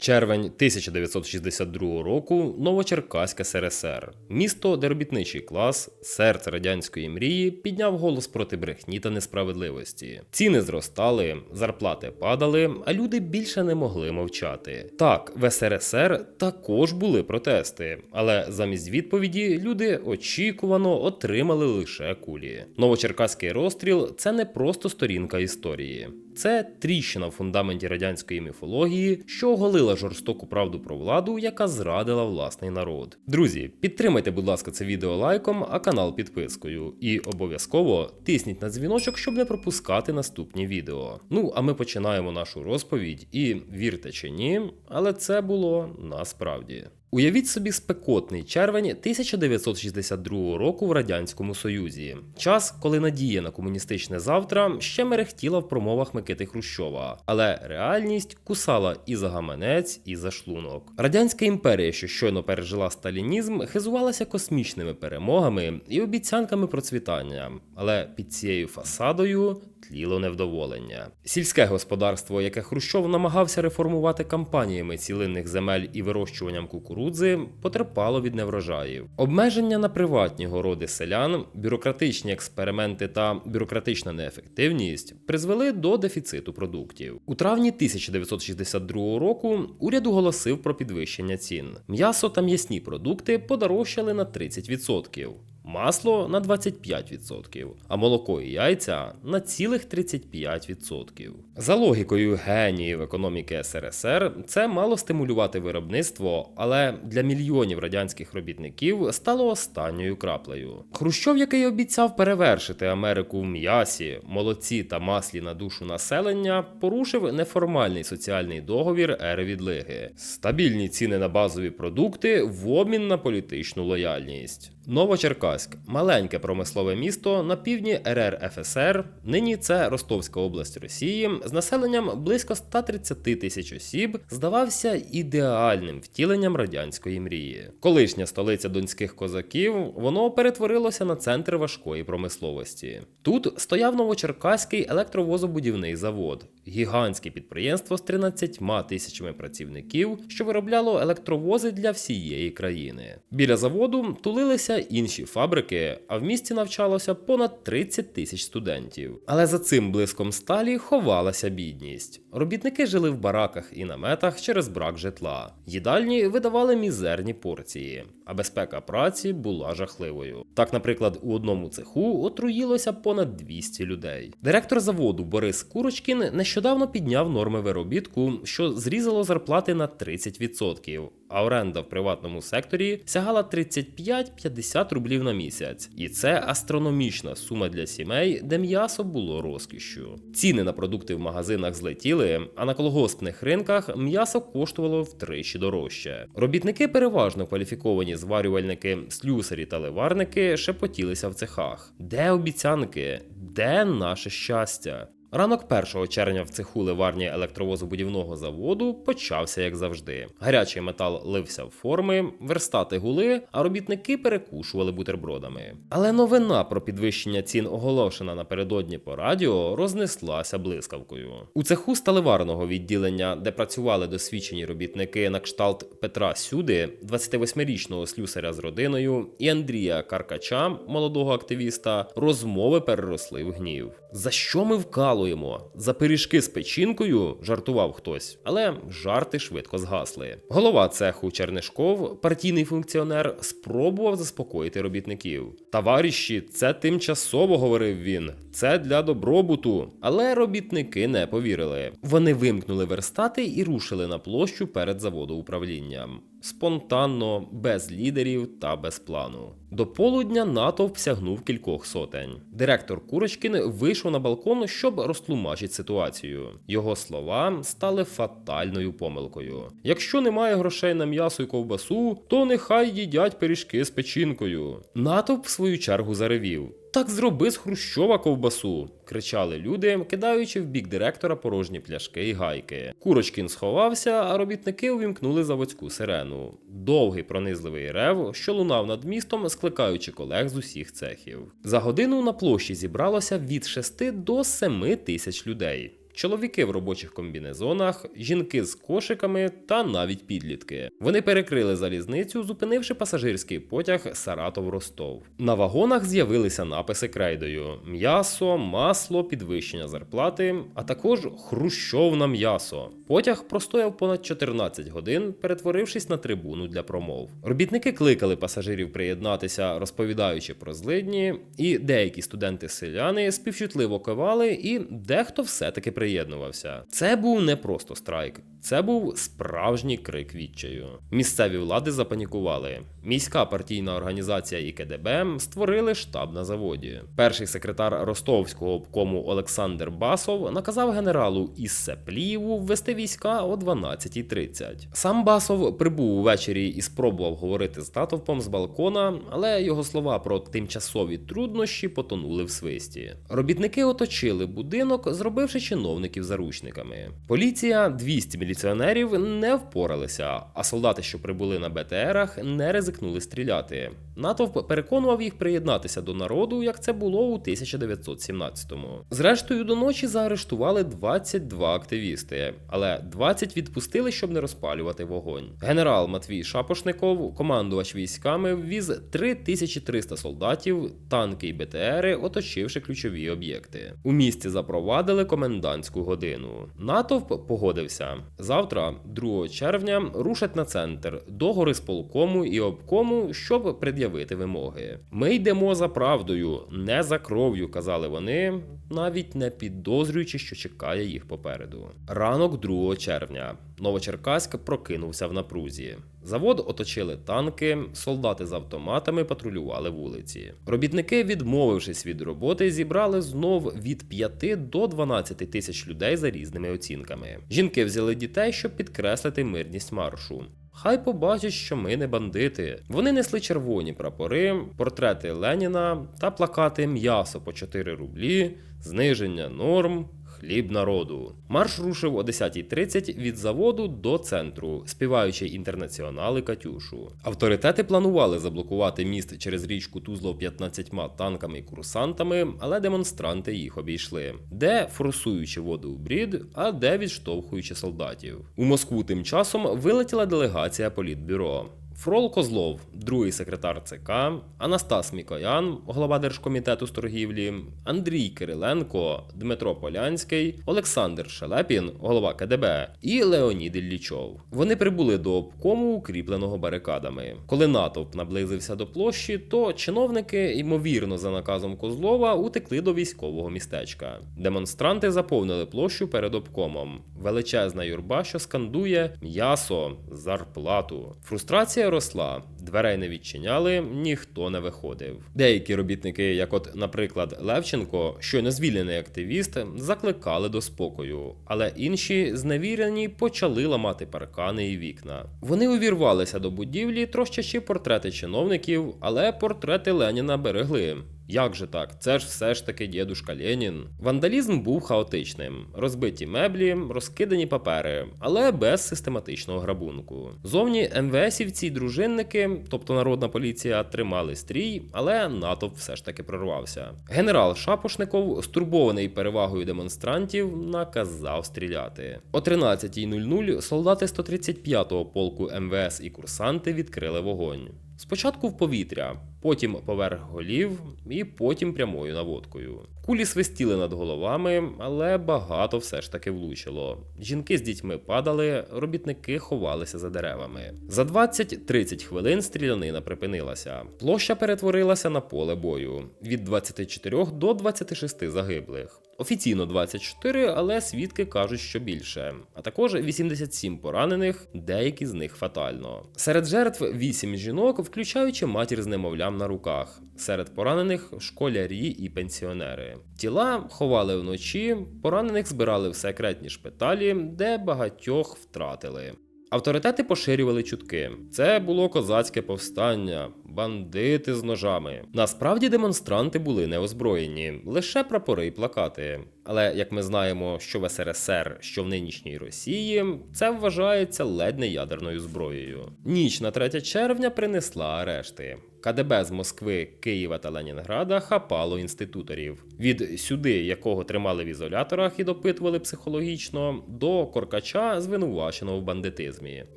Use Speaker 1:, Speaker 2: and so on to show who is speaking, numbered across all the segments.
Speaker 1: Червень 1962 року Новочеркаська СРСР. Місто, де робітничий клас, серце радянської мрії, підняв голос проти брехні та несправедливості. Ціни зростали, зарплати падали, а люди більше не могли мовчати. Так, в СРСР також були протести, але замість відповіді люди очікувано отримали лише кулі. Новочеркаський розстріл це не просто сторінка історії. Це тріщина в фундаменті радянської міфології, що оголила жорстоку правду про владу, яка зрадила власний народ. Друзі, підтримайте, будь ласка, це відео лайком, а канал підпискою. І обов'язково тисніть на дзвіночок, щоб не пропускати наступні відео. Ну а ми починаємо нашу розповідь. І вірте чи ні, але це було насправді. Уявіть собі спекотний червень 1962 року в Радянському Союзі. Час, коли надія на комуністичне завтра ще мерехтіла в промовах Микити Хрущова, але реальність кусала і за гаманець, і за шлунок. Радянська імперія, що щойно пережила сталінізм, хизувалася космічними перемогами і обіцянками процвітання, але під цією фасадою тліло невдоволення. Сільське господарство, яке Хрущов намагався реформувати кампаніями цілинних земель і вирощуванням кукурудзи, потерпало від неврожаїв. Обмеження на приватні городи селян, бюрократичні експерименти та бюрократична неефективність призвели до дефіциту продуктів. У травні 1962 року уряд оголосив про підвищення цін. М'ясо та м'ясні продукти подорожчали на 30%. Масло на 25%, а молоко і яйця на цілих 35%. За логікою геніїв економіки СРСР, це мало стимулювати виробництво, але для мільйонів радянських робітників стало останньою краплею. Хрущов, який обіцяв перевершити Америку в м'ясі, молоці та маслі на душу населення, порушив неформальний соціальний договір ери відлиги, стабільні ціни на базові продукти в обмін на політичну лояльність. Новочеркаськ маленьке промислове місто на півдні РРФСР. Нині це Ростовська область Росії з населенням близько 130 тисяч осіб, здавався ідеальним втіленням радянської мрії. Колишня столиця донських козаків, воно перетворилося на центр важкої промисловості. Тут стояв Новочеркаський електровозобудівний завод, гігантське підприємство з 13 тисячами працівників, що виробляло електровози для всієї країни. Біля заводу тулилися інші фабрики, а в місті навчалося понад 30 тисяч студентів. Але за цим блиском сталі ховалася бідність. Робітники жили в бараках і наметах через брак житла. Їдальні видавали мізерні порції, а безпека праці була жахливою. Так, наприклад, у одному цеху отруїлося понад 200 людей. Директор заводу Борис Курочкін нещодавно підняв норми виробітку, що зрізало зарплати на 30%. А оренда в приватному секторі сягала 35-50 рублів на місяць, і це астрономічна сума для сімей, де м'ясо було розкішшю. Ціни на продукти в магазинах злетіли, а на колгоспних ринках м'ясо коштувало втричі дорожче. Робітники, переважно кваліфіковані зварювальники, слюсарі та ливарники, шепотілися в цехах. Де обіцянки? Де наше щастя? Ранок 1 червня в цеху ливарні електровозобудівного заводу почався як завжди. Гарячий метал лився в форми, верстати гули, а робітники перекушували бутербродами. Але новина про підвищення цін, оголошена напередодні по радіо, рознеслася блискавкою. У цеху сталеварного відділення, де працювали досвідчені робітники на кшталт Петра Сюди, 28-річного слюсаря з родиною, і Андрія Каркача, молодого активіста, розмови переросли в гнів. За що ми вкалуємо? За пиріжки з печінкою? жартував хтось, але жарти швидко згасли. Голова цеху Чернишков, партійний функціонер, спробував заспокоїти робітників. Товариші, це тимчасово говорив він. Це для добробуту. Але робітники не повірили. Вони вимкнули верстати і рушили на площу перед заводоуправлінням. Спонтанно, без лідерів та без плану. До полудня натовп сягнув кількох сотень. Директор Курочкін вийшов на балкон, щоб розтлумачити ситуацію. Його слова стали фатальною помилкою. Якщо немає грошей на м'ясо і ковбасу, то нехай їдять пиріжки з печінкою. Натовп в свою чергу заревів. Так зроби з Хрущова ковбасу, кричали люди, кидаючи в бік директора порожні пляшки і гайки. Курочкін сховався, а робітники увімкнули заводську сирену. Довгий пронизливий рев, що лунав над містом, скликаючи колег з усіх цехів. За годину на площі зібралося від 6 до 7 тисяч людей. Чоловіки в робочих комбінезонах, жінки з кошиками та навіть підлітки. Вони перекрили залізницю, зупинивши пасажирський потяг Саратов-Ростов. На вагонах з'явилися написи крейдою: м'ясо, масло, підвищення зарплати, а також хрущов на м'ясо. Потяг простояв понад 14 годин, перетворившись на трибуну для промов. Робітники кликали пасажирів приєднатися, розповідаючи про злидні, і деякі студенти-селяни співчутливо кивали, і дехто все-таки приєднувався. Це був не просто страйк, це був справжній крик відчаю. Місцеві влади запанікували. Міська партійна організація і КДБ створили штаб на заводі. Перший секретар ростовського обкому Олександр Басов наказав генералу Іссеплієву ввести війська о 12.30. Сам Басов прибув увечері і спробував говорити з натовпом з балкона, але його слова про тимчасові труднощі потонули в свисті. Робітники оточили будинок, зробивши чиновників заручниками. Поліція 200 міліціонерів не впоралися, а солдати, що прибули на БТРах, не ризикнули стріляти. Натовп переконував їх приєднатися до народу, як це було у 1917-му. Зрештою, до ночі заарештували 22 активісти, але 20 відпустили, щоб не розпалювати вогонь. Генерал Матвій Шапошников, командувач військами, ввіз 3300 солдатів, танки і БТРи, оточивши ключові об'єкти. У місті запровадили комендантську годину. Натовп погодився. Завтра, 2 червня, рушать на центр до гори полкому і обкому, щоб пред'явити вимоги. Ми йдемо за правдою, не за кров'ю, казали вони, навіть не підозрюючи, що чекає їх попереду. Ранок 2 червня. Новочеркаськ прокинувся в напрузі. Завод оточили танки, солдати з автоматами патрулювали вулиці. Робітники, відмовившись від роботи, зібрали знов від 5 до 12 тисяч людей за різними оцінками. Жінки взяли дітей, щоб підкреслити мирність маршу. Хай побачать, що ми не бандити. Вони несли червоні прапори, портрети Леніна та плакати м'ясо по 4 рублі, зниження норм. Хліб народу. Марш рушив о 10.30 від заводу до центру, співаючи інтернаціонали Катюшу. Авторитети планували заблокувати міст через річку Тузло 15 танками і курсантами, але демонстранти їх обійшли, де форсуючи воду в брід, а де відштовхуючи солдатів. У Москву тим часом вилетіла делегація політбюро. Фрол Козлов, другий секретар ЦК, Анастас Мікоян, голова Держкомітету з торгівлі, Андрій Кириленко, Дмитро Полянський, Олександр Шелепін, голова КДБ, і Леонід Іллічов. Вони прибули до обкому, укріпленого барикадами. Коли натовп наблизився до площі, то чиновники, ймовірно, за наказом Козлова, утекли до військового містечка. Демонстранти заповнили площу перед обкомом. Величезна юрба, що скандує м'ясо, зарплату. Фрустрація росла, дверей не відчиняли, ніхто не виходив. Деякі робітники, як от, наприклад, Левченко, щойно звільнений активіст, закликали до спокою, але інші зневірені почали ламати паркани і вікна. Вони увірвалися до будівлі, трощачи портрети чиновників, але портрети Леніна берегли. Як же так? Це ж все ж таки дідушка Ленін. Вандалізм був хаотичним: розбиті меблі, розкидані папери, але без систематичного грабунку. Зовні МВСівці дружинники, тобто народна поліція, тримали стрій, але натовп все ж таки прорвався. Генерал Шапошников, стурбований перевагою демонстрантів, наказав стріляти. О 13.00 солдати 135-го полку МВС і курсанти відкрили вогонь. Спочатку в повітря, потім поверх голів і потім прямою наводкою. Кулі свистіли над головами, але багато все ж таки влучило. Жінки з дітьми падали, робітники ховалися за деревами. За 20-30 хвилин стрілянина припинилася. Площа перетворилася на поле бою від 24 до 26 загиблих. Офіційно 24, але свідки кажуть, що більше. А також 87 поранених, деякі з них фатально. Серед жертв 8 жінок, включаючи матір з немовлям на руках. Серед поранених школярі і пенсіонери. Тіла ховали вночі, поранених збирали в секретні шпиталі, де багатьох втратили. Авторитети поширювали чутки. Це було козацьке повстання, бандити з ножами. Насправді демонстранти були неозброєні, лише прапори й плакати. Але як ми знаємо, що в СРСР, що в нинішній Росії, це вважається ледь не ядерною зброєю. Ніч на 3 червня принесла арешти. КДБ з Москви, Києва та Ленінграда хапало інституторів. Від сюди, якого тримали в ізоляторах і допитували психологічно, до Коркача, звинуваченого в бандитизмі.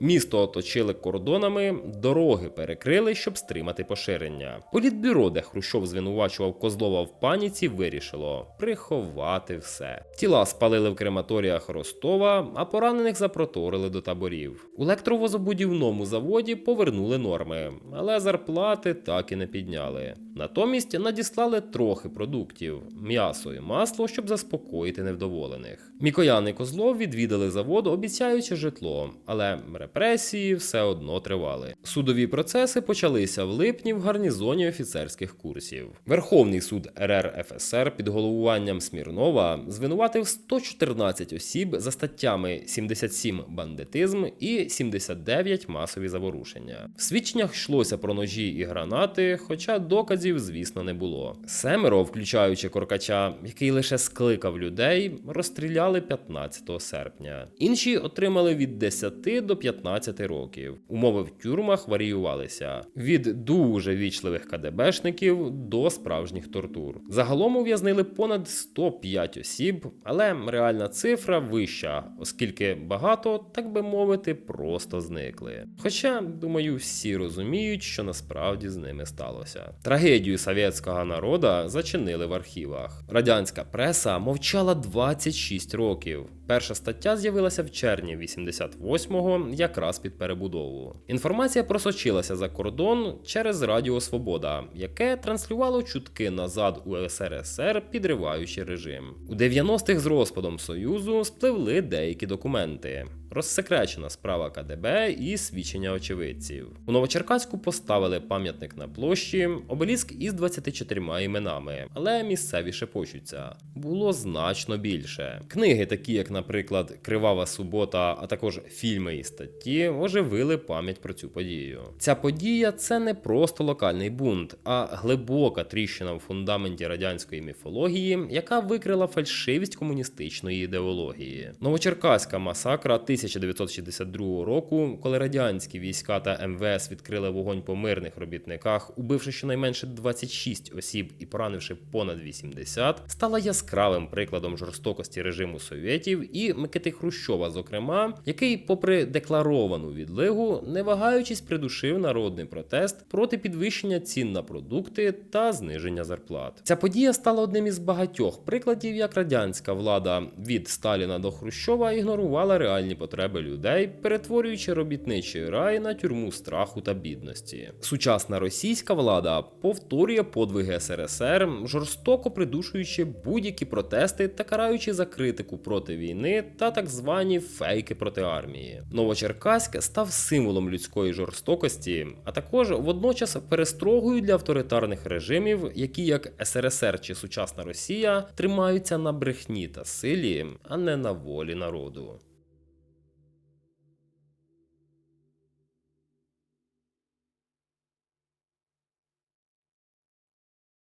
Speaker 1: Місто оточили кордонами, дороги перекрили, щоб стримати поширення. Політбюро, де Хрущов звинувачував Козлова в паніці, вирішило приховати все. Тіла спалили в крематоріях Ростова, а поранених запроторили до таборів. У електровозобудівному заводі повернули норми, але зарплати так і не підняли. Натомість надіслали трохи продуктів м'ясо і масло, щоб заспокоїти невдоволених. Мікоян і Козлов відвідали завод, обіцяючи житло, але репресії все одно тривали. Судові процеси почалися в липні в гарнізоні офіцерських курсів. Верховний суд РР ФСР під головуванням Смірнова звинуватив 114 осіб за статтями 77 бандитизм і 79 масові заворушення. В свідченнях йшлося про ножі і гранати, хоча доказів, звісно, не було. Семеро, включаючи Коркача, який лише скликав людей, розстріляли 15 серпня. Інші отримали від 10 до 15 років. Умови в тюрмах варіювалися від дуже вічливих КДБшників до справжніх тортур. Загалом ув'язнили понад 105 осіб, але реальна цифра вища, оскільки багато, так би мовити, просто зникли. Хоча, думаю, всі розуміють, що насправді з ними сталося. Трагедію совєтського народа зачинили в архівах. Радянська преса мовчала 26 років. Перша стаття з'явилася в червні 88-го, якраз під перебудову. Інформація просочилася за кордон через Радіо Свобода, яке транслювало чутки назад у СРСР, підриваючи режим. У 90-х з розпадом Союзу спливли деякі документи. Розсекречена справа КДБ і свідчення очевидців. У Новочеркаську поставили пам'ятник на площі, обеліск із 24 іменами, але місцеві шепочуться. Було значно більше. Книги, такі як, наприклад, Кривава субота, а також фільми і статті, оживили пам'ять про цю подію. Ця подія це не просто локальний бунт, а глибока тріщина в фундаменті радянської міфології, яка викрила фальшивість комуністичної ідеології. Новочеркаська масакра 1962 року, коли радянські війська та МВС відкрили вогонь по мирних робітниках, убивши щонайменше 26 осіб і поранивши понад 80, стала яскравим прикладом жорстокості режиму совєтів і Микити Хрущова, зокрема, який, попри декларовану відлигу, не вагаючись придушив народний протест проти підвищення цін на продукти та зниження зарплат. Ця подія стала одним із багатьох прикладів, як радянська влада від Сталіна до Хрущова ігнорувала реальні потреби людей, перетворюючи робітничий рай на тюрму страху та бідності. Сучасна російська влада повторює подвиги СРСР, жорстоко придушуючи будь-які протести та караючи за критику проти війни та так звані фейки проти армії. Новочеркаськ став символом людської жорстокості, а також водночас перестрогою для авторитарних режимів, які як СРСР чи сучасна Росія тримаються на брехні та силі, а не на волі народу.